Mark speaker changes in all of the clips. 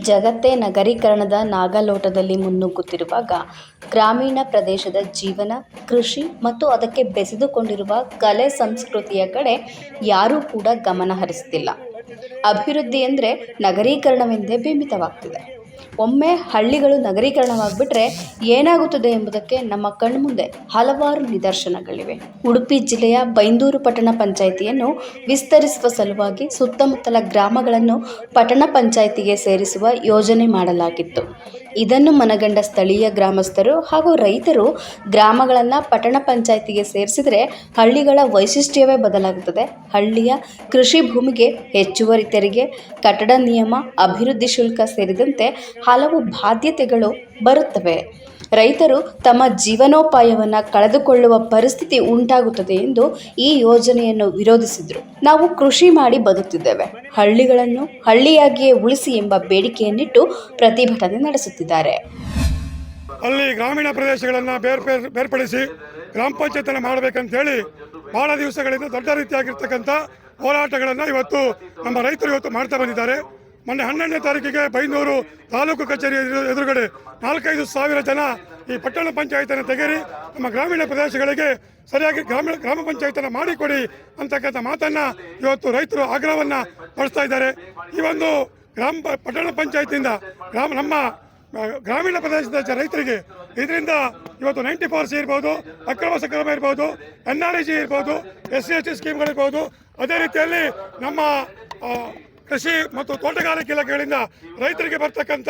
Speaker 1: ಜಗತ್ತೇ ನಗರೀಕರಣದ ನಾಗಲೋಟದಲ್ಲಿ ಮುನ್ನುಗ್ಗುತ್ತಿರುವಾಗ ಗ್ರಾಮೀಣ ಪ್ರದೇಶದ ಜೀವನ, ಕೃಷಿ ಮತ್ತು ಅದಕ್ಕೆ ಬೆಸೆದುಕೊಂಡಿರುವ ಕಲೆ ಸಂಸ್ಕೃತಿಯ ಕಡೆ ಯಾರೂ ಕೂಡ ಗಮನ ಹರಿಸ್ತಿಲ್ಲ. ಅಭಿವೃದ್ಧಿ ಅಂದರೆ ನಗರೀಕರಣವೆಂದೇ ಬಿಂಬಿತವಾಗ್ತಿದೆ. ಒಮ್ಮೆ ಹಳ್ಳಿಗಳು ನಗರೀಕರಣವಾಗಿಬಿಟ್ರೆ ಏನಾಗುತ್ತದೆ ಎಂಬುದಕ್ಕೆ ನಮ್ಮ ಕಣ್ಮುಂದೆ ಹಲವಾರು ನಿದರ್ಶನಗಳಿವೆ. ಉಡುಪಿ ಜಿಲ್ಲೆಯ ಬೈಂದೂರು ಪಟ್ಟಣ ಪಂಚಾಯಿತಿಯನ್ನು ವಿಸ್ತರಿಸುವ ಸಲುವಾಗಿ ಸುತ್ತಮುತ್ತಲ ಗ್ರಾಮಗಳನ್ನು ಪಟ್ಟಣ ಪಂಚಾಯಿತಿಗೆ ಸೇರಿಸುವ ಯೋಜನೆ ಮಾಡಲಾಗಿತ್ತು. ಇದನ್ನು ಮನಗಂಡ ಸ್ಥಳೀಯ ಗ್ರಾಮಸ್ಥರು ಹಾಗೂ ರೈತರು ಗ್ರಾಮಗಳನ್ನು ಪಟ್ಟಣ ಪಂಚಾಯಿತಿಗೆ ಸೇರಿಸಿದರೆ ಹಳ್ಳಿಗಳ ವೈಶಿಷ್ಟ್ಯವೇ ಬದಲಾಗುತ್ತದೆ. ಹಳ್ಳಿಯ ಕೃಷಿ ಭೂಮಿಗೆ ಹೆಚ್ಚುವರಿ ತೆರಿಗೆ, ಕಟ್ಟಡ ನಿಯಮ, ಅಭಿವೃದ್ಧಿ ಶುಲ್ಕ ಸೇರಿದಂತೆ ಹಲವು ಬಾಧ್ಯತೆಗಳು ಬರುತ್ತವೆ. ರೈತರು ತಮ್ಮ ಜೀವನೋಪಾಯವನ್ನು ಕಳೆದುಕೊಳ್ಳುವ ಪರಿಸ್ಥಿತಿ ಉಂಟಾಗುತ್ತದೆ ಎಂದು ಈ ಯೋಜನೆಯನ್ನು ವಿರೋಧಿಸಿದರು. ನಾವು ಕೃಷಿ ಮಾಡಿ ಬದುಕ್ತಿದ್ದೇವೆ. ಹಳ್ಳಿಗಳನ್ನು ಹಳ್ಳಿಯಾಗಿಯೇ ಉಳಿಸಿ ಎಂಬ ಬೇಡಿಕೆಯನ್ನಿಟ್ಟು ಪ್ರತಿಭಟನೆ ನಡೆಸುತ್ತಿದ್ದಾರೆ.
Speaker 2: ಅಲ್ಲಿ ಗ್ರಾಮೀಣ ಪ್ರದೇಶಗಳನ್ನು ಬೇರ್ ಬೇರ್ ಬೇರ್ಪಡಿಸಿ ಗ್ರಾಮ ಪಂಚಾಯತನ್ನು ಮಾಡಬೇಕಂತೇಳಿ ಬಹಳ ದಿವಸಗಳಿಂದ ದೊಡ್ಡ ರೀತಿಯಾಗಿರ್ತಕ್ಕಂಥ ಹೋರಾಟಗಳನ್ನು ಇವತ್ತು ನಮ್ಮ ರೈತರು ಇವತ್ತು ಮಾಡ್ತಾ ಬಂದಿದ್ದಾರೆ. ಮೊನ್ನೆ ಹನ್ನೆರಡನೇ ತಾರೀಕಿಗೆ ಬೈಂದೂರು ತಾಲೂಕು ಕಚೇರಿ ಎದುರುಗಡೆ ನಾಲ್ಕೈದು ಸಾವಿರ ಜನ ಈ ಪಟ್ಟಣ ಪಂಚಾಯತನ್ನು ತೆಗೆರಿ, ನಮ್ಮ ಗ್ರಾಮೀಣ ಪ್ರದೇಶಗಳಿಗೆ ಸರಿಯಾಗಿ ಗ್ರಾಮೀಣ ಗ್ರಾಮ ಪಂಚಾಯತನ್ನು ಮಾಡಿಕೊಡಿ ಅಂತಕ್ಕಂಥ ಮಾತನ್ನು ಇವತ್ತು ರೈತರು ಆಗ್ರಹವನ್ನು ಪಡಿಸ್ತಾ ಇದ್ದಾರೆ. ಈ ಒಂದು ಗ್ರಾಮ ಪಟ್ಟಣ ಪಂಚಾಯತಿಯಿಂದ ಗ್ರಾಮ ನಮ್ಮ ಗ್ರಾಮೀಣ ಪ್ರದೇಶದ ರೈತರಿಗೆ ಇದರಿಂದ ಇವತ್ತು ನೈಂಟಿ ಫೋರ್ ಸಿ ಇರ್ಬೋದು, ಅಕ್ರಮ ಸಕ್ರಮ ಇರ್ಬೋದು, ಎನ್ ಆರ್ ಐ ಜಿ ಇರ್ಬೋದು, ಎಸ್ ಸಿ ಎಸ್ ಟಿ ಸ್ಕೀಮ್ಗಳಿರ್ಬೋದು, ಅದೇ ರೀತಿಯಲ್ಲಿ ನಮ್ಮ ಕೃಷಿ ಮತ್ತು ತೋಟಗಾರಿಕೆ ಇಲಾಖೆಗಳಿಂದ ರೈತರಿಗೆ ಬರ್ತಕ್ಕಂಥ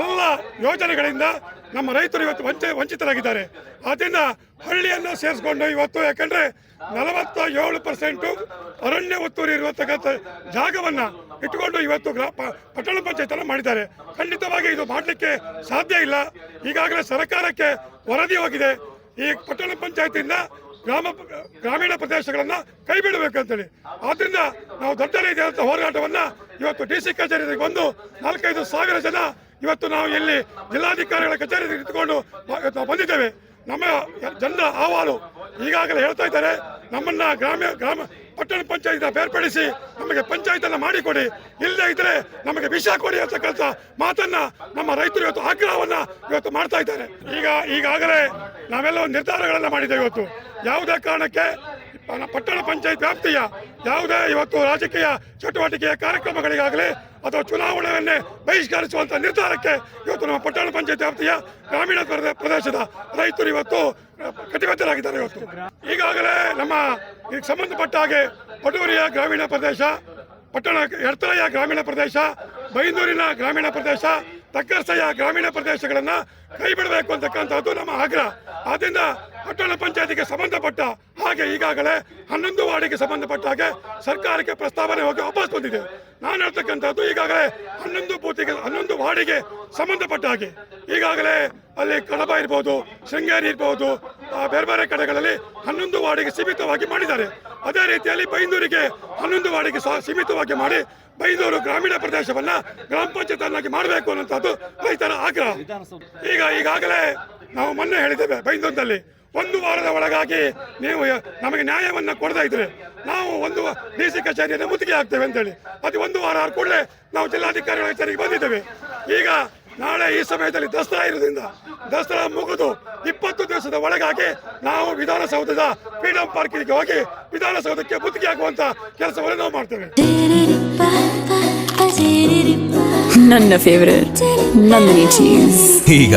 Speaker 2: ಎಲ್ಲ ಯೋಜನೆಗಳಿಂದ ನಮ್ಮ ರೈತರು ಇವತ್ತು ವಂಚ ವಂಚಿತರಾಗಿದ್ದಾರೆ. ಆದ್ದರಿಂದ ಹಳ್ಳಿಯನ್ನು ಸೇರಿಸ್ಕೊಂಡು ಇವತ್ತು ಯಾಕಂದರೆ ನಲವತ್ತ ಏಳು ಪರ್ಸೆಂಟು ಅರಣ್ಯ ಒತ್ತುವರಿ ಇರುವಂತಕ್ಕಂಥ ಜಾಗವನ್ನು ಇಟ್ಟುಕೊಂಡು ಇವತ್ತು ಗ್ರಾ ಪಟ್ಟಣ ಪಂಚಾಯತ್ ಮಾಡಿದ್ದಾರೆ. ಖಂಡಿತವಾಗಿ ಇದು ಮಾಡಲಿಕ್ಕೆ ಸಾಧ್ಯ ಇಲ್ಲ. ಈಗಾಗಲೇ ಸರ್ಕಾರಕ್ಕೆ ವರದಿ ಹೋಗಿದೆ. ಈ ಪಟ್ಟಣ ಪಂಚಾಯತಿಯಿಂದ ಗ್ರಾಮ, ಗ್ರಾಮೀಣ ಪ್ರದೇಶಗಳನ್ನ ಕೈ ಬಿಡಬೇಕಂತೇಳಿ. ಆದ್ರಿಂದ ನಾವು ದೊಡ್ಡ ರೀತಿಯಾದಂಥ ಹೋರಾಟವನ್ನ ಇವತ್ತು ಡಿ ಸಿ ಕಚೇರಿಗೆ ಬಂದು ನಾಲ್ಕೈದು ಸಾವಿರ ಜನ ಇವತ್ತು ನಾವು ಇಲ್ಲಿ ಜಿಲ್ಲಾಧಿಕಾರಿಗಳ ಕಚೇರಿ ಇಟ್ಕೊಂಡು ನಾವು ಬಂದಿದ್ದೇವೆ. ನಮ್ಮ ಜನರ ಅಹವಾಲು ಈಗಾಗಲೇ ಹೇಳ್ತಾ ಇದ್ದಾರೆ. ನಮ್ಮನ್ನ ಗ್ರಾಮ ಗ್ರಾಮ ಪಟ್ಟಣ ಪಂಚಾಯತ್ ಬೇರ್ಪಡಿಸಿ ನಮಗೆ ಪಂಚಾಯತ್ ಅನ್ನ ಮಾಡಿಕೊಡಿ. ಇಲ್ಲದೆ ಇದ್ರೆ ನಮಗೆ ವಿಷ ಕೊಡಿ ಅಂತಕ್ಕಂಥ ಮಾತನ್ನ ನಮ್ಮ ರೈತರು ಇವತ್ತು ಆಗ್ರಹವನ್ನ ಇವತ್ತು ಮಾಡ್ತಾ ಇದ್ದಾರೆ. ಈಗ, ಈಗಾಗಲೇ ನಾವೆಲ್ಲ ಒಂದು ನಿರ್ಧಾರಗಳನ್ನ ಮಾಡಿದ್ದೇವೆ ಇವತ್ತು. ಯಾವುದೇ ಕಾರಣಕ್ಕೆ ಪಟ್ಟಣ ಪಂಚಾಯತ್ ವ್ಯಾಪ್ತಿಯ ಯಾವುದೇ ಇವತ್ತು ರಾಜಕೀಯ ಚಟುವಟಿಕೆಯ ಕಾರ್ಯಕ್ರಮಗಳಿಗಾಗಲಿ ಅಥವಾ ಚುನಾವಣೆಯನ್ನೇ ಬಹಿಷ್ಕರಿಸುವಂಥ ನಿರ್ಧಾರಕ್ಕೆ ಇವತ್ತು ನಮ್ಮ ಪಟ್ಟಣ ಪಂಚಾಯತ್ ವ್ಯಾಪ್ತಿಯ ಗ್ರಾಮೀಣ ಪ್ರದೇ- ಪ್ರದೇಶದ ರೈತರು ಇವತ್ತು ಕಟಿಬದ್ಧರಾಗಿದ್ದಾರೆ ಇವತ್ತು. ಈಗಾಗಲೇ ನಮ್ಮ ಇದಕ್ಕೆ ಸಂಬಂಧಪಟ್ಟ ಹಾಗೆ ಪಟೂರಿಯ ಗ್ರಾಮೀಣ ಪ್ರದೇಶ, ಪಟ್ಟಣ ಎರ್ತಳೆಯ ಗ್ರಾಮೀಣ ಪ್ರದೇಶ, ಬೈಂದೂರಿನ ಗ್ರಾಮೀಣ ಪ್ರದೇಶ ತಕ್ಕರ್ಸೆಯ ಗ್ರಾಮೀಣ ಪ್ರದೇಶಗಳನ್ನ ಕೈ ಬಿಡಬೇಕು ಅಂತಕ್ಕಂಥದ್ದು ನಮ್ಮ ಆಗ್ರಹ. ಆದ್ದರಿಂದ ಪಟ್ಟಣ ಪಂಚಾಯತಿಗೆ ಸಂಬಂಧಪಟ್ಟ ಹಾಗೆ ಈಗಾಗಲೇ ಹನ್ನೊಂದು ವಾರ್ಡಿಗೆ ಸಂಬಂಧಪಟ್ಟ ಹಾಗೆ ಸರ್ಕಾರಕ್ಕೆ ಪ್ರಸ್ತಾವನೆ ಹೋಗಿ ವಾಪಸ್ ಬಂದಿದೆ. ನಾನು ಹೇಳ್ತಕ್ಕಂಥದ್ದು ಈಗಾಗಲೇ ಹನ್ನೊಂದು ಬೂತಿಗೆ ಹನ್ನೊಂದು ವಾರ್ಡಿಗೆ ಸಂಬಂಧಪಟ್ಟ ಹಾಗೆ. ಈಗಾಗಲೇ ಅಲ್ಲಿ ಕಡಬ ಇರ್ಬೋದು, ಶೃಂಗೇರಿ ಇರ್ಬೋದು ಬೇರೆ ಬೇರೆ ಕಡೆಗಳಲ್ಲಿ ಹನ್ನೊಂದು ವಾರ್ಡಿಗೆ ಸೀಮಿತವಾಗಿ ಮಾಡಿದ್ದಾರೆ. ಅದೇ ರೀತಿಯಲ್ಲಿ ಬೈಂದೂರಿಗೆ ಹನ್ನೊಂದು ವಾರ್ಡಿಗೆ ಸಹ ಸೀಮಿತವಾಗಿ ಮಾಡಿ ಬೈಂದೂರು ಗ್ರಾಮೀಣ ಪ್ರದೇಶವನ್ನ ಗ್ರಾಮ ಪಂಚಾಯತ್ ಅನ್ನಾಗಿ ಮಾಡಬೇಕು ಅನ್ನುವಂಥದ್ದು ರೈತರ ಆಗ್ರಹ. ಈಗ ಈಗಾಗಲೇ ನಾವು ಮೊನ್ನೆ ಹೇಳಿದ್ದೇವೆ ಬೈಂದೂರಿನಲ್ಲಿ. ಒಂದು ವಾರದ ಒಳಗಾಗಿ ನೀವು ನಮಗೆ ನ್ಯಾಯವನ್ನು ಕೊಡದೇ ಇದ್ರೆ ನಾವು ಒಂದು ಡಿ ಸಿ ಕಚೇರಿಯನ್ನು ಮುತ್ತಿಗೆ ಹಾಕ್ತೇವೆ ಅಂತೇಳಿ. ಅದು ಒಂದು ವಾರ ಆದ ಕೂಡಲೇ ನಾವು ಜಿಲ್ಲಾಧಿಕಾರಿಗಳ ಕಚೇರಿಗೆ ಬಂದಿದ್ದೇವೆ. ಈಗ ನಾಳೆ ಈ ಸಮಯದಲ್ಲಿ ದಸರಾ ಇರೋದ್ರಿಂದ ದಸರಾ ಮುಗಿದು ಇಪ್ಪತ್ತು ದಿವಸದ ಒಳಗಾಗಿ ನಾವು ವಿಧಾನಸೌಧದ ಫ್ರೀಡಂ ಪಾರ್ಕಿಗೆ ಹೋಗಿ ವಿಧಾನಸೌಧಕ್ಕೆ ಮುತ್ತಿಗೆ ಹಾಕುವಂತ ಕೆಲಸವನ್ನು ನಾವು ಮಾಡ್ತೇವೆ.
Speaker 3: ನನ್ನ ಫೇವರೇಟ್ ನಂದಿನಿ ಚೀಸ್
Speaker 4: ಈಗ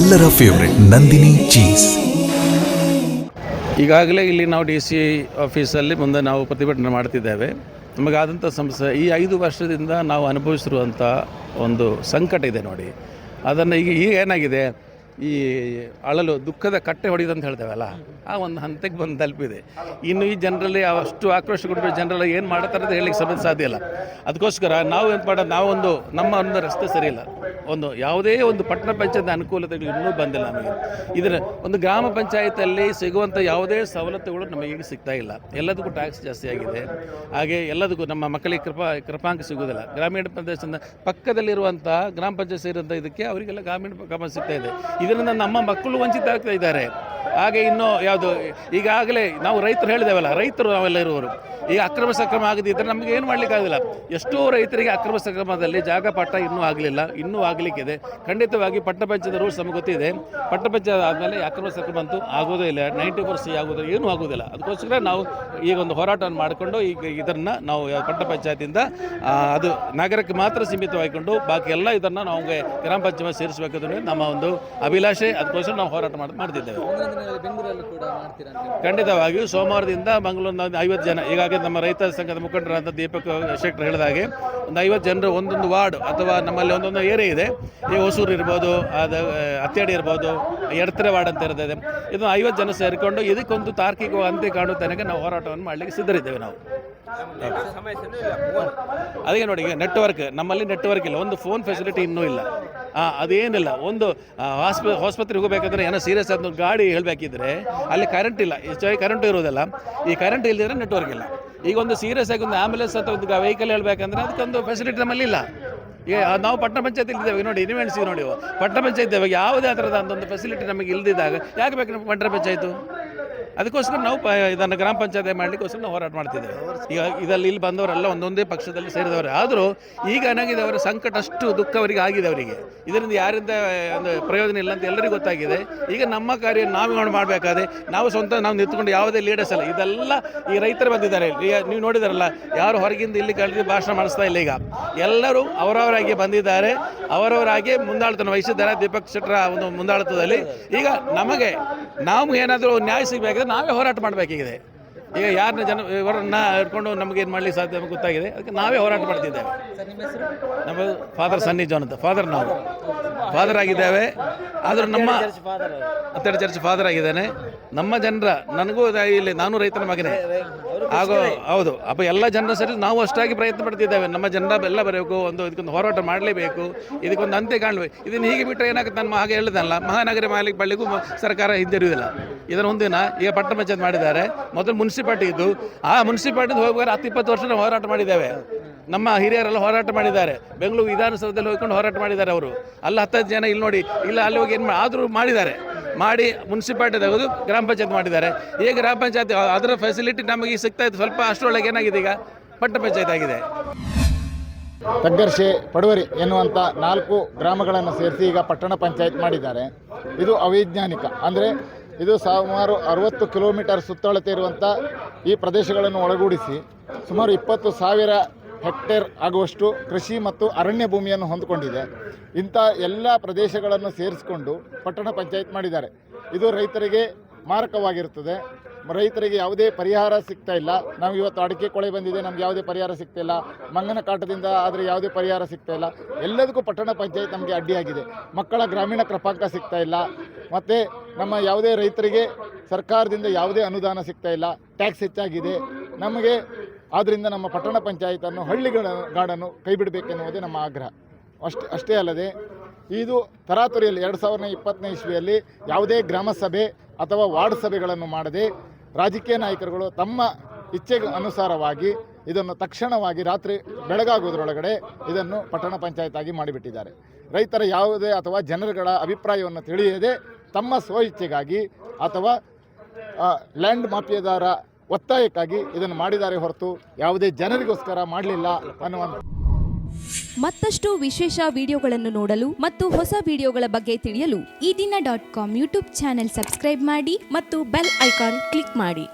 Speaker 4: ಎಲ್ಲರ ಫೇವರೆಟ್ ನಂದಿನಿ ಚೀಸ್
Speaker 5: ಈಗಾಗಲೇ ಇಲ್ಲಿ ನಾವು ಡಿ ಸಿ ಆಫೀಸಲ್ಲಿ ಮುಂದೆ ನಾವು ಪ್ರತಿಭಟನೆ ಮಾಡ್ತಿದ್ದೇವೆ. ನಮಗಾದಂಥ ಸಮಸ್ಯೆ, ಈ ಐದು ವರ್ಷದಿಂದ ನಾವು ಅನುಭವಿಸಿರುವಂಥ ಒಂದು ಸಂಕಟ ಇದೆ ನೋಡಿ. ಅದನ್ನು ಈಗ ಈಗ ಏನಾಗಿದೆ? ಈ ಅಳಲು ದುಃಖದ ಕಟ್ಟೆ ಹೊಡೆಯೋದು ಅಂತ ಹೇಳ್ತೇವಲ್ಲ, ಆ ಒಂದು ಹಂತಕ್ಕೆ ಬಂದು ತಲುಪಿದೆ. ಇನ್ನು ಈ ಜನರಲ್ಲಿ ಅಷ್ಟು ಆಕ್ರೋಶಗೊಂಡು ಜನರಲ್ಲಿ ಏನು ಮಾಡ್ತಾರೆ ಅಂತ ಹೇಳಲಿಕ್ಕೆ ಸಮಸ್ಯೆ ಸಾಧ್ಯ ಇಲ್ಲ. ಅದಕ್ಕೋಸ್ಕರ ನಾವು ಏನು ಮಾಡೋದು ನಾವೊಂದು, ನಮ್ಮ ಒಂದು ರಸ್ತೆ ಸರಿ ಇಲ್ಲ. ಒಂದು ಯಾವುದೇ ಒಂದು ಪಟ್ಟಣ ಪಂಚಾಯತ್ ಅನುಕೂಲತೆಗಳು ಇನ್ನೂ ಬಂದಿಲ್ಲ ನಮಗೆ. ಇದರ ಒಂದು ಗ್ರಾಮ ಪಂಚಾಯತಲ್ಲಿ ಸಿಗುವಂಥ ಯಾವುದೇ ಸವಲತ್ತುಗಳು ನಮಗೆ ಈಗ ಸಿಗ್ತಾ ಇಲ್ಲ. ಎಲ್ಲದಕ್ಕೂ ಟ್ಯಾಕ್ಸ್ ಜಾಸ್ತಿ ಆಗಿದೆ. ಹಾಗೆ ಎಲ್ಲದಕ್ಕೂ ನಮ್ಮ ಮಕ್ಕಳಿಗೆ ಕೃಪಾ, ಕೃಪಾಂಕ ಸಿಗುವುದಿಲ್ಲ. ಗ್ರಾಮೀಣ ಪ್ರದೇಶದ ಪಕ್ಕದಲ್ಲಿರುವಂಥ ಗ್ರಾಮ ಪಂಚಾಯತ್ ಸೇರಿದಂಥ ಇದಕ್ಕೆ ಅವರಿಗೆಲ್ಲ ಗ್ರಾಮೀಣ ಕ್ರಮ ಸಿಗ್ತಾ ಇದೆ. ಇದರಿಂದ ನಮ್ಮ ಮಕ್ಕಳು ವಂಚಿತ ಆಗ್ತಾ ಇದ್ದಾರೆ. ಹಾಗೆ ಇನ್ನೂ ಯಾವುದು, ಈಗಾಗಲೇ ನಾವು ರೈತರು ಹೇಳಿದೇವಲ್ಲ ರೈತರು ನಾವೆಲ್ಲ ಇರುವವರು. ಈಗ ಅಕ್ರಮ ಸಕ್ರಮ ಆಗದಿದ್ದರೆ ನಮಗೆ ಏನು ಮಾಡಲಿಕ್ಕಾಗಲ್ಲ ಎಷ್ಟೋ ರೈತರಿಗೆ ಅಕ್ರಮ ಸಕ್ರಮದಲ್ಲಿ ಜಾಗ ಪಟ್ಟ ಇನ್ನೂ ಆಗಲಿಲ್ಲ, ಇನ್ನೂ ಆಗಲಿಕ್ಕಿದೆ ಖಂಡಿತವಾಗಿ ಪಟ್ಟಣ ಪಂಚಾಯತ್ ರೂಲ್ಸ್ ನಮಗೆ ಗೊತ್ತಿದೆ. ಪಟ್ಟಣ ಆದಮೇಲೆ ಅಕ್ರಮ ಸಕ್ರಮ ಅಂತೂ ಆಗೋದೇ ಇಲ್ಲ. ನೈಂಟಿ ಪರ್ಸೆಂಟ್ ಆಗೋದು, ಏನೂ ಆಗೋದಿಲ್ಲ. ಅದಕ್ಕೋಸ್ಕರ ನಾವು ಈಗ ಒಂದು ಹೋರಾಟವನ್ನು ಮಾಡಿಕೊಂಡು ಈಗ ಇದನ್ನು ನಾವು ಪಟ್ಟಣ ಪಂಚಾಯತಿಂದ ಅದು ನಗರಕ್ಕೆ ಮಾತ್ರ ಸೀಮಿತವಾಗಿಕೊಂಡು ಬಾಕಿ ಎಲ್ಲ ಇದನ್ನು ನಾವು ಗ್ರಾಮ ಪಂಚಾಯತ್ ಸೇರಿಸಬೇಕು ನಮ್ಮ ಒಂದು ಅಭಿಲಾಷೆ. ಅದಕ್ಕೋಸ್ಕರ ನಾವು ಹೋರಾಟ ಮಾಡಿ, ಮಾಡ್ತಿದ್ದೇವೆ. ಖಂಡಿತವಾಗಿಯೂ ಸೋಮವಾರದಿಂದ ಮಂಗಳೂರಿನ ಐವತ್ತು ಜನ ಈಗಾಗಲೇ ನಮ್ಮ ರೈತ ಸಂಘದ ಮುಖಂಡರಾದ ದೀಪಕ್ ಶೆಟ್ಟರ್ ಹೇಳಿದ ಹಾಗೆ ಒಂದು ಐವತ್ತು ಜನರು ಒಂದೊಂದು ವಾರ್ಡ್ ಅಥವಾ ನಮ್ಮಲ್ಲಿ ಒಂದೊಂದು ಏರಿಯಾ ಇದೆ. ಈ ಹೊಸೂರು ಇರ್ಬೋದು ಅದು ಅತ್ತೇಡಿ ಇರ್ಬೋದು ಎಡತರೆ ವಾರ್ಡ್ ಅಂತ ಇರ್ತದೆ. ಇದು ಐವತ್ತು ಜನ ಸೇರಿಕೊಂಡು ಇದಕ್ಕೊಂದು ತಾರ್ಕಿಕ ಅಂತ್ಯ ಕಾಣುವ ತನಕ ನಾವು ಹೋರಾಟವನ್ನು ಮಾಡಲಿಕ್ಕೆ ಸಿದ್ಧರಿದ್ದೇವೆ ನಾವು. ಅದಕ್ಕೆ ನೋಡಿ ನೆಟ್ವರ್ಕ್ ನಮ್ಮಲ್ಲಿ ನೆಟ್ವರ್ಕ್ ಇಲ್ಲ. ಒಂದು ಫೋನ್ ಫೆಸಿಲಿಟಿ ಇನ್ನೂ ಇಲ್ಲ. ಹಾಂ ಅದೇನಿಲ್ಲ. ಒಂದು ಆಸ್ಪ ಆಸ್ಪತ್ರೆಗೆ ಹೋಗಬೇಕಂದ್ರೆ ಏನೋ ಸೀರಿಯಸ್ ಆದ ಗಾಡಿ ಹೇಳಬೇಕಿದ್ರೆ ಅಲ್ಲಿ ಕರೆಂಟ್ ಇಲ್ಲ. ಹೆಚ್ಚಾಗಿ ಕರೆಂಟ್ ಇರೋದಲ್ಲ ಈ ಕರೆಂಟ್ ಇಲ್ಲದಿದ್ರೆ ನೆಟ್ವರ್ಕ್ ಇಲ್ಲ. ಈಗ ಒಂದು ಸೀರಿಯಸ್ ಆಗಿ ಒಂದು ಆಂಬ್ಯುಲೆನ್ಸ್ ಅಥವಾ ಒಂದು ವೆಹಿಕಲ್ ಹೇಳಬೇಕಂದ್ರೆ ಅದಕ್ಕೊಂದು ಫೆಸಿಲಿಟಿ ನಮ್ಮಲ್ಲಿ ಇಲ್ಲ. ಈಗ ನಾವು ಪಟ್ಟಣ ಪಂಚಾಯತ್ ಇದ್ದೇವೆ ನೋಡಿ ಇನ್ವೆಂಟ್ಸಿ ನೋಡಿ ಪಟ್ಟಣ ಪಂಚಾಯತ್ ಇದ್ದೇವೆ. ಯಾವುದೇ ಥರದ ಒಂದು ಫೆಸಿಲಿಟಿ ನಮಗೆ ಇಲ್ಲದಿದ್ದಾಗ ಯಾಕೆ ಬೇಕು ಪಟ್ಟಣ ಪಂಚಾಯತು ಅದಕ್ಕೋಸ್ಕರ ನಾವು ಪ ಇದನ್ನು ಗ್ರಾಮ ಪಂಚಾಯತ್ ಮಾಡಲಿಕ್ಕೋಸ್ಕರ ನಾವು ಹೋರಾಟ ಮಾಡ್ತಿದ್ದೇವೆ. ಈಗ ಇದರಲ್ಲಿ ಇಲ್ಲಿ ಬಂದವರೆಲ್ಲ ಒಂದೊಂದೇ ಪಕ್ಷದಲ್ಲಿ ಸೇರಿದವರು. ಆದರೂ ಈಗ ಏನಾಗಿದೆ ಅವರ ಸಂಕಟ ಅಷ್ಟು ದುಃಖ ಅವರಿಗೆ ಆಗಿದೆ ಅವರಿಗೆ. ಇದರಿಂದ ಯಾರಿಂದ, ಒಂದು ಪ್ರಯೋಜನ ಇಲ್ಲ ಅಂತ ಎಲ್ಲರಿಗೂ ಗೊತ್ತಾಗಿದೆ. ಈಗ ನಮ್ಮ ಕಾರ್ಯ ನಾವೇ ಮಾಡಬೇಕಾದ್ರೆ ನಾವು ಸ್ವಂತ, ನಾವು ನಿಂತ್ಕೊಂಡು ಯಾವುದೇ ಲೀಡರ್ಸ್ ಅಲ್ಲ. ಇದೆಲ್ಲ ಈ ರೈತರು ಬಂದಿದ್ದಾರೆ. ನೀವು ನೋಡಿದಾರಲ್ಲ, ಯಾರು ಹೊರಗಿಂದ ಇಲ್ಲಿ ಕಳೆದು ಭಾಷಣ ಮಾಡಿಸ್ತಾ ಇಲ್ಲ ಈಗ. ಎಲ್ಲರೂ ಅವರವರಾಗಿ ಬಂದಿದ್ದಾರೆ. ಅವರವರಾಗಿ ಮುಂದಾಳತನ ವಹಿಸಿದ್ದಾರೆ. ದೀಪಕ್ ಶೆಟ್ಟರ ಒಂದು ಮುಂದಾಳತ್ವದಲ್ಲಿ ಈಗ ನಮಗೆ, ನಾವು ಏನಾದರೂ ನ್ಯಾಯ ಸಿಗಬೇಕಾದ್ರೆ ನಾವೇ ಹೋರಾಟ ಮಾಡಬೇಕಾಗಿದೆ. ಈಗ ಯಾರನ್ನ ಜನ ಇವರನ್ನ ಇಟ್ಕೊಂಡು ನಮಗೆ ಏನು ಮಾಡಲಿಕ್ಕೆ ಸಾಧ್ಯ ಅಂತ ಗೊತ್ತಾಗಿದೆ. ಅದಕ್ಕೆ ನಾವೇ ಹೋರಾಟ ಮಾಡ್ತಿದ್ದೇವೆ.
Speaker 6: ನಿಮ್ಮ
Speaker 5: ಫಾದರ್ ಸನ್ನಿ ಜೋನ್ ಅಂತ. ಫಾದರ್ ನಾವು. ಫಾದರ್ ಆಗಿದ್ದೇವೆ. ಆದರೂ ನಮ್ಮ ಹತ್ತೆರಡು ಚರ್ಚ್ ಫಾದರ್ ಆಗಿದ್ದಾನೆ. ನಮ್ಮ ಜನರ ನನಗೂ ಇಲ್ಲಿ ನಾನು ರೈತನ ಮಗನೇ. ಹಾಗೂ ಹೌದು. ಅಪ್ಪ ಎಲ್ಲ ಜನರ ಸರಿ ನಾವು ಅಷ್ಟಾಗಿ ಪ್ರಯತ್ನ ಪಡ್ತಿದ್ದೇವೆ. ನಮ್ಮ ಜನರ ಎಲ್ಲ ಬರಬೇಕು ಒಂದು ಇದಕ್ಕೊಂದು ಹೋರಾಟ ಮಾಡಲೇಬೇಕು. ಇದಕ್ಕೊಂದು ಅಂತ್ಯ ಕಾಣಬೇಕು ಇದನ್ನು ಹೀಗೆ ಬಿಟ್ಟರೆ ಏನಾಗುತ್ತೆ? ನಾನು ಹಾಗೆ ಹೇಳಿದಲ್ಲ. ಮಹಾನಗರ ಮಾಲಿಕ್ ಬಳ್ಳಿಗೂ ಸರ್ಕಾರ ಹಿಂದಿರುವುದಿಲ್ಲ ಇದರ ಒಂದಿನ ಈಗ ಪಟ್ಟಣ ಪಂಚಾಯತ್ ಮಾಡಿದ್ದಾರೆ. ಮೊದಲು ಮುನ್ಸಿಪಾಲ್ಟಿ ಇದ್ದು ಆ ಮುನ್ಸಿಪಾಲ್ಟಿ ಹೋಗುವಾಗ ಹತ್ತು ಇಪ್ಪತ್ತು ವರ್ಷ ನಾವು ಹೋರಾಟ ಮಾಡಿದ್ದೇವೆ. ನಮ್ಮ ಹಿರಿಯರೆಲ್ಲ ಹೋರಾಟ ಮಾಡಿದ್ದಾರೆ. ಬೆಂಗಳೂರು ವಿಧಾನಸೌಧದಲ್ಲಿ ಹೋಗ್ಕೊಂಡು ಹೋರಾಟ ಮಾಡಿದ್ದಾರೆ ಅವರು. ಅಲ್ಲಿ ಹತ್ತತ್ತು ಜನ ಇಲ್ಲಿ ನೋಡಿ ಇಲ್ಲ ಅಲ್ಲಿ ಹೋಗಿ ಏನು ಆದರೂ ಮಾಡಿದ್ದಾರೆ. ಮಾಡಿ ಮುನ್ಸಿಪಾಲ್ಟಿ ತೆಗೆದು ಗ್ರಾಮ ಪಂಚಾಯತ್ ಮಾಡಿದ್ದಾರೆ. ಈಗ ಗ್ರಾಮ ಪಂಚಾಯತ್ ಅದರ ಫೆಸಿಲಿಟಿ ನಮಗೆ ಈಗ ಸಿಗ್ತಾ ಇತ್ತು. ಸ್ವಲ್ಪ ಅಷ್ಟರೊಳಗೆ ಏನಾಗಿದೆ ಈಗ? ಪಟ್ಟಣ ಪಂಚಾಯತ್ ಆಗಿದೆ.
Speaker 7: ತಗ್ಗರ್ಶೆ ಪಡುವರಿ ಎನ್ನುವಂಥ ನಾಲ್ಕು ಗ್ರಾಮಗಳನ್ನು ಸೇರಿಸಿ ಈಗ ಪಟ್ಟಣ ಪಂಚಾಯತ್ ಮಾಡಿದ್ದಾರೆ. ಇದು ಅವೈಜ್ಞಾನಿಕ. ಅಂದರೆ ಇದು ಸುಮಾರು ಅರವತ್ತು ಕಿಲೋಮೀಟರ್ ಸುತ್ತಳತೆ ಇರುವಂಥ ಈ ಪ್ರದೇಶಗಳನ್ನು ಒಳಗೂಡಿಸಿ ಸುಮಾರು ಇಪ್ಪತ್ತು ಸಾವಿರ ಹೆಕ್ಟೇರ್ ಆಗುವಷ್ಟು ಕೃಷಿ ಮತ್ತು ಅರಣ್ಯ ಭೂಮಿಯನ್ನು ಹೊಂದಿಕೊಂಡಿದೆ. ಇಂಥ ಎಲ್ಲ ಪ್ರದೇಶಗಳನ್ನು ಸೇರಿಸಿಕೊಂಡು ಪಟ್ಟಣ ಪಂಚಾಯತ್ ಮಾಡಿದ್ದಾರೆ. ಇದು ರೈತರಿಗೆ ಮಾರಕವಾಗಿರುತ್ತದೆ. ರೈತರಿಗೆ ಯಾವುದೇ ಪರಿಹಾರ ಸಿಗ್ತಾ ಇಲ್ಲ. ನಾವು ಇವತ್ತು ಅಡಿಕೆ ಕೊಳೆ ಬಂದಿದೆ, ನಮ್ಗೆ ಯಾವುದೇ ಪರಿಹಾರ ಸಿಗ್ತಾ ಇಲ್ಲ. ಮಂಗನ ಕಾಟದಿಂದ ಆದರೆ ಯಾವುದೇ ಪರಿಹಾರ ಸಿಗ್ತಾ ಇಲ್ಲ. ಎಲ್ಲದಕ್ಕೂ ಪಟ್ಟಣ ಪಂಚಾಯತ್ ನಮಗೆ ಅಡ್ಡಿಯಾಗಿದೆ. ಮಕ್ಕಳ ಗ್ರಾಮೀಣ ಕೃಪಾಂಕ ಸಿಗ್ತಾ ಇಲ್ಲ. ಮತ್ತು ನಮ್ಮ ಯಾವುದೇ ರೈತರಿಗೆ ಸರ್ಕಾರದಿಂದ ಯಾವುದೇ ಅನುದಾನ ಸಿಗ್ತಾ ಇಲ್ಲ. ಟ್ಯಾಕ್ಸ್ ಹೆಚ್ಚಾಗಿದೆ. ನಮಗೆ ಆದ್ದರಿಂದ ನಮ್ಮ ಪಟ್ಟಣ ಪಂಚಾಯತನ್ನು ಹಳ್ಳಿಗಳ ಗಾಡನ್ನು ಕೈ ಬಿಡಬೇಕೆನ್ನುವುದೇ ನಮ್ಮ ಆಗ್ರಹ. ಅಷ್ಟೇ ಅಷ್ಟೇ ಅಲ್ಲದೆ ಇದು ತರಾತುರಿಯಲ್ಲಿ ಎರಡು ಸಾವಿರದ ಇಪ್ಪತ್ತನೇ ಇಸ್ವಿಯಲ್ಲಿ ಯಾವುದೇ ಗ್ರಾಮ ಸಭೆ ಅಥವಾ ವಾರ್ಡ್ ಸಭೆಗಳನ್ನು ಮಾಡದೆ ರಾಜಕೀಯ ನಾಯಕರುಗಳು ತಮ್ಮ ಇಚ್ಛೆಗೆ ಅನುಸಾರವಾಗಿ ಇದನ್ನು ತಕ್ಷಣವಾಗಿ ರಾತ್ರಿ ಬೆಳಗಾಗುವುದರೊಳಗಡೆ ಇದನ್ನು ಪಟ್ಟಣ ಪಂಚಾಯತ್ ಆಗಿ ಮಾಡಿಬಿಟ್ಟಿದ್ದಾರೆ. ರೈತರ ಯಾವುದೇ ಅಥವಾ ಜನರುಗಳ ಅಭಿಪ್ರಾಯವನ್ನು ತಿಳಿಯದೆ ತಮ್ಮ ಸ್ವ ಇಚ್ಛೆಗಾಗಿ ಅಥವಾ ಲ್ಯಾಂಡ್ ಮಾಫಿಯಾದಾರ ಒತ್ತಾಯಕ್ಕಾಗಿ ಇದನ್ನು ಮಾಡಿದ್ದಾರೆ ಹೊರತು ಯಾವುದೇ ಜನರಿಗೋಸ್ಕರ ಮಾಡಲಿಲ್ಲ ಅನ್ನುವಂಥ
Speaker 8: ಮತ್ತಷ್ಟು ವಿಶೇಷ ವಿಡಿಯೋಗಳನ್ನು ನೋಡಲು ಮತ್ತು ಹೊಸ ವಿಡಿಯೋಗಳ ಬಗ್ಗೆ ತಿಳಿಯಲು Ee Dina dot com YouTube channel subscribe ಮಾಡಿ ಮತ್ತು ಬೆಲ್ ಐಕಾನ್ ಕ್ಲಿಕ್ ಮಾಡಿ.